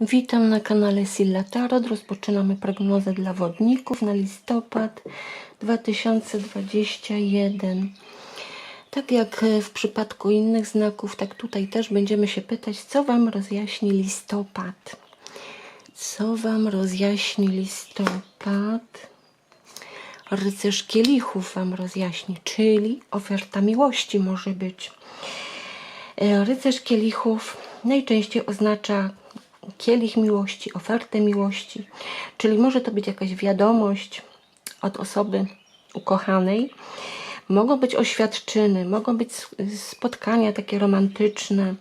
Witam na kanale Silla Tarot. Rozpoczynamy prognozę dla wodników na listopad 2021. Tak jak w przypadku innych znaków, tak tutaj też będziemy się pytać, co Wam rozjaśni listopad. Co Wam rozjaśni listopad? Rycerz kielichów Wam rozjaśni, czyli oferta miłości może być. E, Rycerz kielichów najczęściej oznacza kielich miłości, ofertę miłości, czyli może to być jakaś wiadomość od osoby ukochanej. Mogą być oświadczyny, mogą być spotkania takie romantyczne.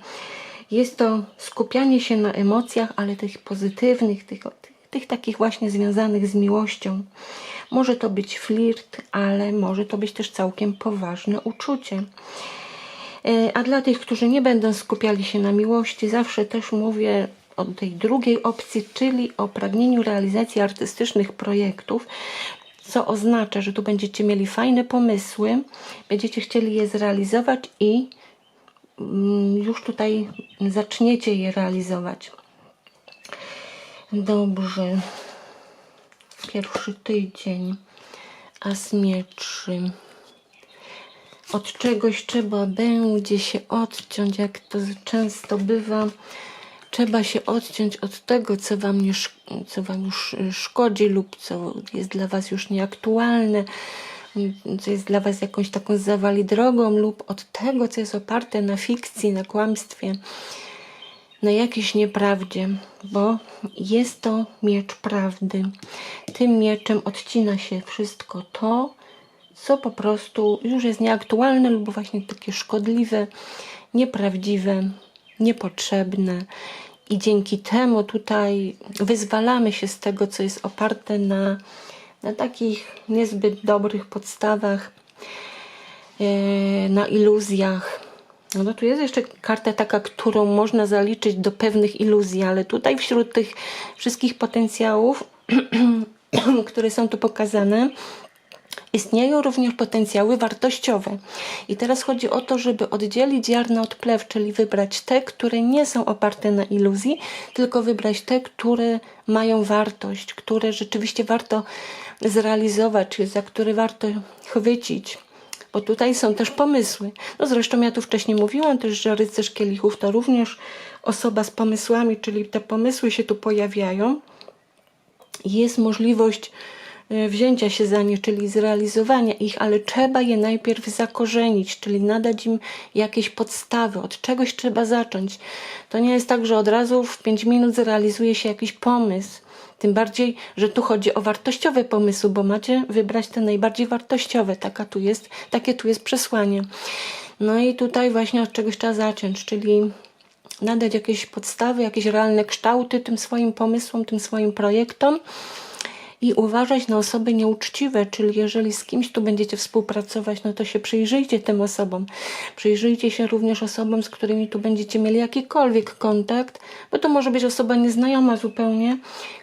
Jest to skupianie się na emocjach, ale tych pozytywnych, tych, tych, takich właśnie związanych z miłością. Może to być flirt, ale może to być też całkiem poważne uczucie. E, A dla tych, którzy nie będą skupiali się na miłości, zawsze też mówię o tej drugiej opcji, czyli o pragnieniu realizacji artystycznych projektów, co oznacza, że tu będziecie mieli fajne pomysły, będziecie chcieli je zrealizować i mm, już tutaj zaczniecie je realizować. Dobrze. Pierwszy tydzień. As mieczy od czegoś trzeba będzie się odciąć, jak to często bywa. Trzeba się odciąć od tego, co wam, nie, co wam już szkodzi lub co jest dla was już nieaktualne, co jest dla was jakąś taką zawali drogą lub od tego, co jest oparte na fikcji, na kłamstwie, na jakiejś nieprawdzie, bo jest to miecz prawdy. Tym mieczem odcina się wszystko to, co po prostu już jest nieaktualne lub właśnie takie szkodliwe, nieprawdziwe, niepotrzebne. I dzięki temu tutaj wyzwalamy się z tego, co jest oparte na, na takich niezbyt dobrych podstawach, e, na iluzjach. No to tu jest jeszcze karta taka, którą można zaliczyć do pewnych iluzji, ale tutaj wśród tych wszystkich potencjałów, które są tu pokazane, Istnieją również potencjały wartościowe. I teraz chodzi o to, żeby oddzielić ziarno od plew, czyli wybrać te, które nie są oparte na iluzji, tylko wybrać te, które mają wartość, które rzeczywiście warto zrealizować, za które warto chwycić. Bo tutaj są też pomysły. No zresztą ja tu wcześniej mówiłam też, że rycerz kielichów to również osoba z pomysłami, czyli te pomysły się tu pojawiają. Jest możliwość wzięcia się za nie, czyli zrealizowania ich, ale trzeba je najpierw zakorzenić, czyli nadać im jakieś podstawy, od czegoś trzeba zacząć. To nie jest tak, że od razu w 5 minut zrealizuje się jakiś pomysł. Tym bardziej, że tu chodzi o wartościowe pomysły, bo macie wybrać te najbardziej wartościowe. Taka tu jest, takie tu jest przesłanie. No i tutaj właśnie od czegoś trzeba zacząć, czyli nadać jakieś podstawy, jakieś realne kształty tym swoim pomysłom, tym swoim projektom i uważać na osoby nieuczciwe, czyli jeżeli z kimś tu będziecie współpracować, no to się przyjrzyjcie tym osobom. Przyjrzyjcie się również osobom, z którymi tu będziecie mieli jakikolwiek kontakt, bo to może być osoba nieznajoma zupełnie,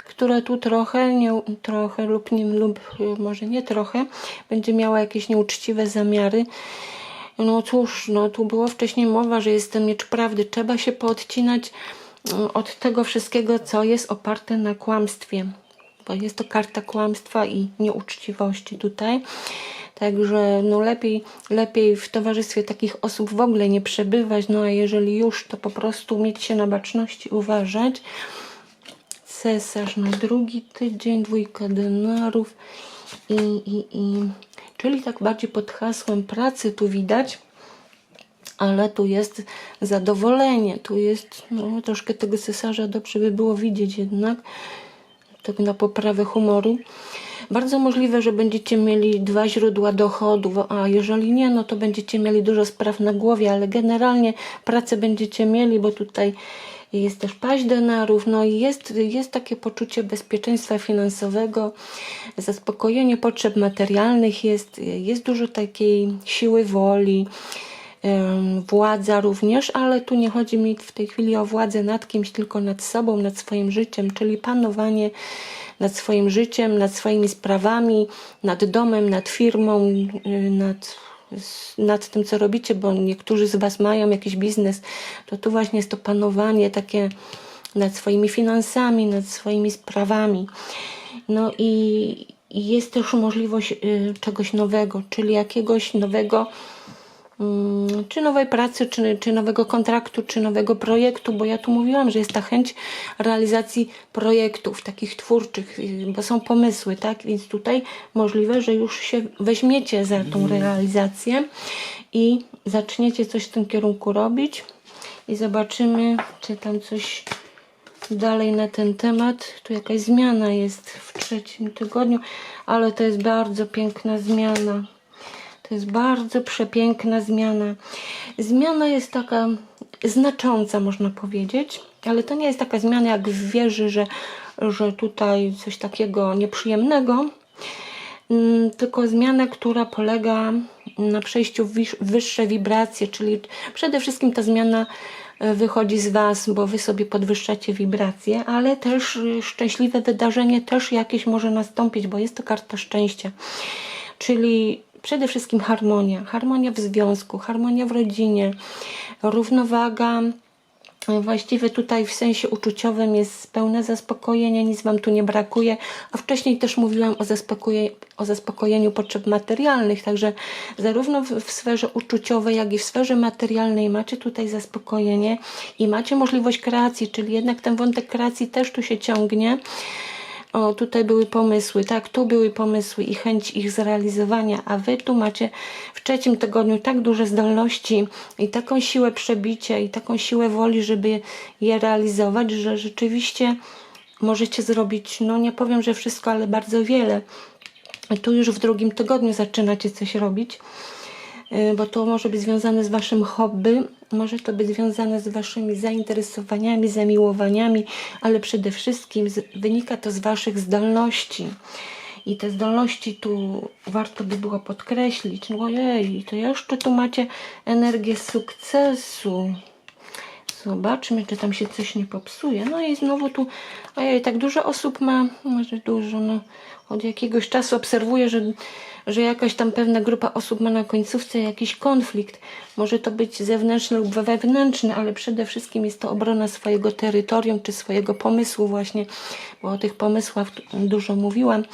która tu trochę, nie, trochę lub nie, lub y, może nie trochę, będzie miała jakieś nieuczciwe zamiary. No cóż, no tu było wcześniej mowa, że jest ten miecz prawdy. Trzeba się poodcinać y, od tego wszystkiego, co jest oparte na kłamstwie bo jest to karta kłamstwa i nieuczciwości tutaj. Także no lepiej, lepiej w towarzystwie takich osób w ogóle nie przebywać, no a jeżeli już, to po prostu mieć się na baczności, uważać. Cesarz na drugi tydzień, dwójka denarów i, i, i. Czyli tak bardziej pod hasłem pracy tu widać, ale tu jest zadowolenie, tu jest no, troszkę tego cesarza dobrze by było widzieć jednak, tak na poprawę humoru. Bardzo możliwe, że będziecie mieli dwa źródła dochodów, a jeżeli nie, no to będziecie mieli dużo spraw na głowie, ale generalnie pracę będziecie mieli, bo tutaj jest też paść denarów, no i jest, jest takie poczucie bezpieczeństwa finansowego, zaspokojenie potrzeb materialnych, jest, jest dużo takiej siły woli, władza również, ale tu nie chodzi mi w tej chwili o władzę nad kimś, tylko nad sobą, nad swoim życiem, czyli panowanie nad swoim życiem, nad swoimi sprawami, nad domem, nad firmą, y, nad, nad tym, co robicie, bo niektórzy z Was mają jakiś biznes, to tu właśnie jest to panowanie takie nad swoimi finansami, nad swoimi sprawami. No i jest też możliwość y, czegoś nowego, czyli jakiegoś nowego, czy nowej pracy, czy, czy nowego kontraktu, czy nowego projektu, bo ja tu mówiłam, że jest ta chęć realizacji projektów takich twórczych, y, bo są pomysły, tak? Więc tutaj możliwe, że już się weźmiecie za tą realizację i zaczniecie coś w tym kierunku robić i zobaczymy, czy tam coś dalej na ten temat. Tu jakaś zmiana jest w trzecim tygodniu, ale to jest bardzo piękna zmiana. To jest bardzo przepiękna zmiana. Zmiana jest taka znacząca, można powiedzieć, ale to nie jest taka zmiana jak w wieży, że, że tutaj coś takiego nieprzyjemnego, mm, tylko zmiana, która polega na przejściu w wyższe wibracje, czyli przede wszystkim ta zmiana e, wychodzi z Was, bo Wy sobie podwyższacie wibracje, ale też y, szczęśliwe wydarzenie też jakieś może nastąpić, bo jest to karta szczęścia. Czyli przede wszystkim harmonia. Harmonia w związku, harmonia w rodzinie, równowaga Właściwie tutaj w sensie uczuciowym jest pełne zaspokojenie, nic Wam tu nie brakuje. A wcześniej też mówiłam o, zaspokoje, o zaspokojeniu potrzeb materialnych, także zarówno w, w sferze uczuciowej, jak i w sferze materialnej macie tutaj zaspokojenie i macie możliwość kreacji, czyli jednak ten wątek kreacji też tu się ciągnie. O, tutaj były pomysły, tak, tu były pomysły i chęć ich zrealizowania, a wy tu macie w trzecim tygodniu tak duże zdolności i taką siłę przebicia i taką siłę woli, żeby je realizować, że rzeczywiście możecie zrobić, no nie powiem, że wszystko, ale bardzo wiele. Tu już w drugim tygodniu zaczynacie coś robić. Y, bo to może być związane z Waszym hobby, może to być związane z Waszymi zainteresowaniami, zamiłowaniami, ale przede wszystkim wynika to z Waszych zdolności. I te zdolności tu warto by było podkreślić. No ojej, to jeszcze tu macie energię sukcesu. Zobaczmy, czy tam się coś nie popsuje. No i znowu tu, ojej, tak dużo osób ma, może dużo, no od jakiegoś czasu obserwuję, że, że jakaś tam pewna grupa osób ma na końcówce jakiś konflikt. Może to być zewnętrzny lub wewnętrzny, ale przede wszystkim jest to obrona swojego terytorium czy swojego pomysłu właśnie, bo o tych pomysłach dużo mówiłam.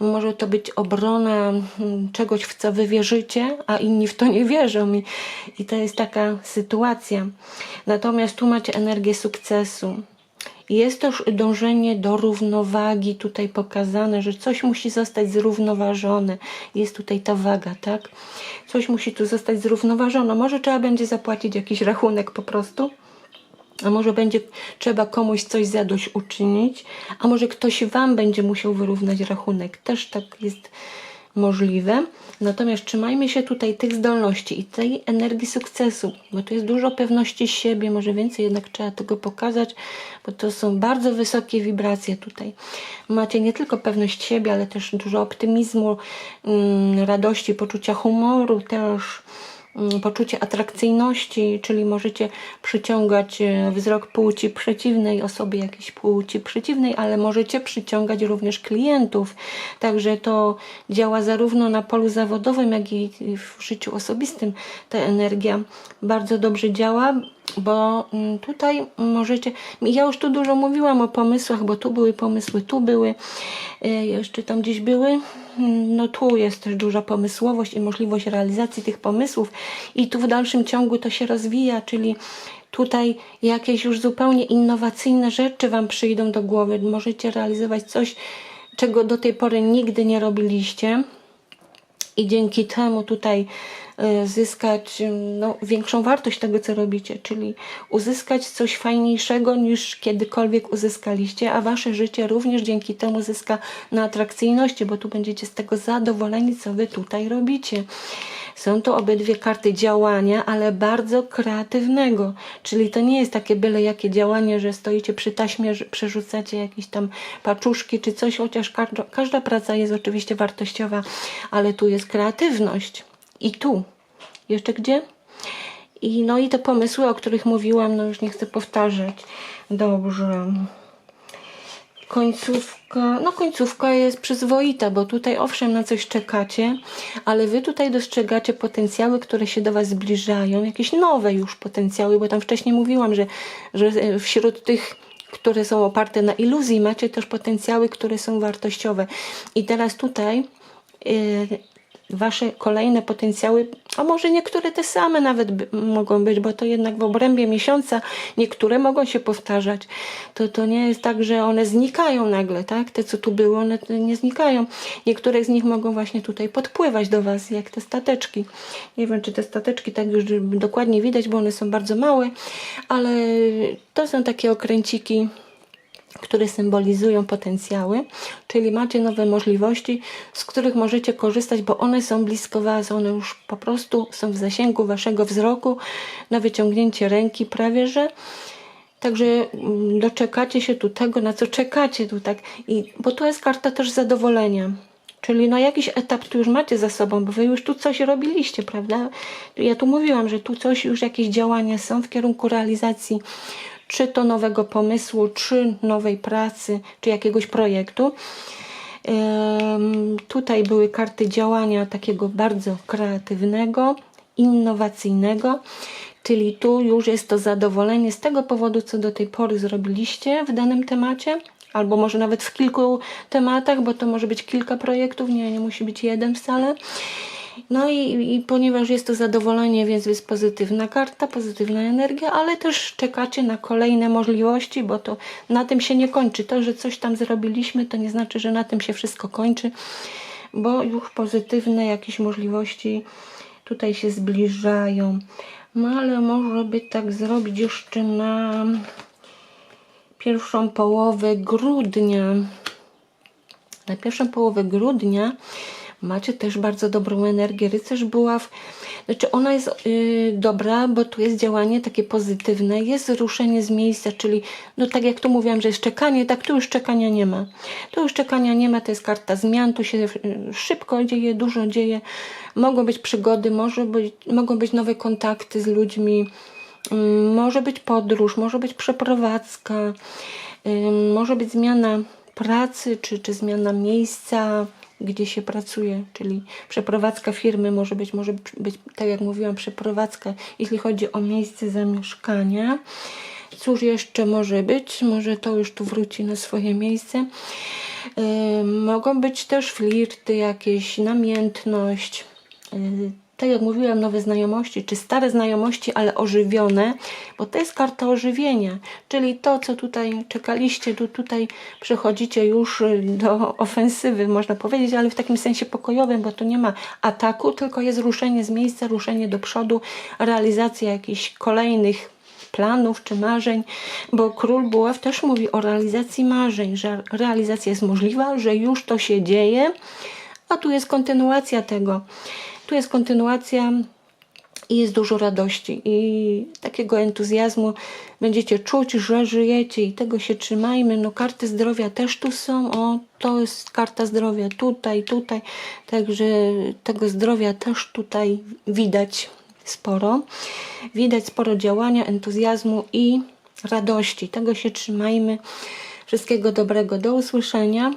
Może to być obrona mm, czegoś, w co wy wierzycie, a inni w to nie wierzą i, i to jest taka sytuacja. Natomiast tu macie energię sukcesu. Jest też dążenie do równowagi tutaj pokazane, że coś musi zostać zrównoważone. Jest tutaj ta waga, tak? Coś musi tu zostać zrównoważone. Może trzeba będzie zapłacić jakiś rachunek po prostu. A może będzie trzeba komuś coś zadość uczynić, a może ktoś Wam będzie musiał wyrównać rachunek. Też tak jest możliwe. Natomiast trzymajmy się tutaj tych zdolności i tej energii sukcesu, bo to jest dużo pewności siebie, może więcej jednak trzeba tego pokazać, bo to są bardzo wysokie wibracje tutaj. Macie nie tylko pewność siebie, ale też dużo optymizmu, mm, radości, poczucia humoru też poczucie atrakcyjności, czyli możecie przyciągać e, wzrok płci przeciwnej, osoby jakiejś płci przeciwnej, ale możecie przyciągać również klientów. Także to działa zarówno na polu zawodowym, jak i w życiu osobistym. Ta energia bardzo dobrze działa, bo mm, tutaj możecie. Ja już tu dużo mówiłam o pomysłach, bo tu były pomysły, tu były, e, jeszcze tam gdzieś były. No tu jest też duża pomysłowość i możliwość realizacji tych pomysłów, i tu w dalszym ciągu to się rozwija, czyli tutaj jakieś już zupełnie innowacyjne rzeczy Wam przyjdą do głowy. Możecie realizować coś, czego do tej pory nigdy nie robiliście i dzięki temu tutaj zyskać no, większą wartość tego, co robicie, czyli uzyskać coś fajniejszego niż kiedykolwiek uzyskaliście, a wasze życie również dzięki temu zyska na atrakcyjności, bo tu będziecie z tego zadowoleni, co wy tutaj robicie. Są to obydwie karty działania, ale bardzo kreatywnego, czyli to nie jest takie byle jakie działanie, że stoicie przy taśmie, przerzucacie jakieś tam paczuszki czy coś, chociaż każda, każda praca jest oczywiście wartościowa, ale tu jest kreatywność. I tu. Jeszcze gdzie? I no i te pomysły, o których mówiłam, no już nie chcę powtarzać. Dobrze końcówka, no końcówka jest przyzwoita, bo tutaj owszem na coś czekacie, ale wy tutaj dostrzegacie potencjały, które się do was zbliżają, jakieś nowe już potencjały, bo tam wcześniej mówiłam, że, że wśród tych które są oparte na iluzji, macie też potencjały, które są wartościowe. I teraz tutaj y, wasze kolejne potencjały, a może niektóre te same nawet mogą być, bo to jednak w obrębie miesiąca niektóre mogą się powtarzać. To, to nie jest tak, że one znikają nagle, tak? Te, co tu były, one nie znikają. Niektóre z nich mogą właśnie tutaj podpływać do was, jak te stateczki. Nie wiem, czy te stateczki tak już dokładnie widać, bo one są bardzo małe, ale to są takie okręciki, które symbolizują potencjały, czyli macie nowe możliwości, z których możecie korzystać, bo one są blisko Was, one już po prostu są w zasięgu Waszego wzroku, na wyciągnięcie ręki prawie, że. Także mm, doczekacie się tu tego, na co czekacie tu tak. I, bo to jest karta też zadowolenia. Czyli no jakiś etap tu już macie za sobą, bo wy już tu coś robiliście, prawda? Ja tu mówiłam, że tu coś, już jakieś działania są w kierunku realizacji czy to nowego pomysłu, czy nowej pracy, czy jakiegoś projektu. Tutaj były karty działania takiego bardzo kreatywnego, innowacyjnego, czyli tu już jest to zadowolenie z tego powodu, co do tej pory zrobiliście w danym temacie, albo może nawet w kilku tematach, bo to może być kilka projektów, nie, nie musi być jeden wcale. No i, i ponieważ jest to zadowolenie, więc jest pozytywna karta, pozytywna energia, ale też czekacie na kolejne możliwości, bo to na tym się nie kończy. To, że coś tam zrobiliśmy, to nie znaczy, że na tym się wszystko kończy, bo już pozytywne jakieś możliwości tutaj się zbliżają. No ale może by tak zrobić jeszcze na pierwszą połowę grudnia. Na pierwszą połowę grudnia macie też bardzo dobrą energię. Rycerz buław, znaczy ona jest yy, dobra, bo tu jest działanie takie pozytywne, jest ruszenie z miejsca, czyli no tak jak tu mówiłam, że jest czekanie, tak tu już czekania nie ma. Tu już czekania nie ma, to jest karta zmian, tu się yy, szybko dzieje, dużo dzieje. Mogą być przygody, może być, mogą być nowe kontakty z ludźmi, Mm, może być podróż, może być przeprowadzka, ym, może być zmiana pracy, czy, czy zmiana miejsca, gdzie się pracuje, czyli przeprowadzka firmy może być, może być, tak jak mówiłam, przeprowadzka, jeśli chodzi o miejsce zamieszkania. Cóż jeszcze może być? Może to już tu wróci na swoje miejsce. Ym, mogą być też flirty, jakieś namiętność, yy, tak jak mówiłam, nowe znajomości, czy stare znajomości, ale ożywione, bo to jest karta ożywienia, czyli to, co tutaj czekaliście, tu, tutaj przechodzicie już y, do ofensywy, można powiedzieć, ale w takim sensie pokojowym, bo tu nie ma ataku, tylko jest ruszenie z miejsca, ruszenie do przodu, realizacja jakichś kolejnych planów czy marzeń, bo król Buław też mówi o realizacji marzeń, że realizacja jest możliwa, że już to się dzieje, a tu jest kontynuacja tego. Tu jest kontynuacja i jest dużo radości i takiego entuzjazmu. Będziecie czuć, że żyjecie i tego się trzymajmy. No karty zdrowia też tu są. O, to jest karta zdrowia tutaj, tutaj. Także tego zdrowia też tutaj widać sporo. Widać sporo działania, entuzjazmu i radości. Tego się trzymajmy. Wszystkiego dobrego. Do usłyszenia.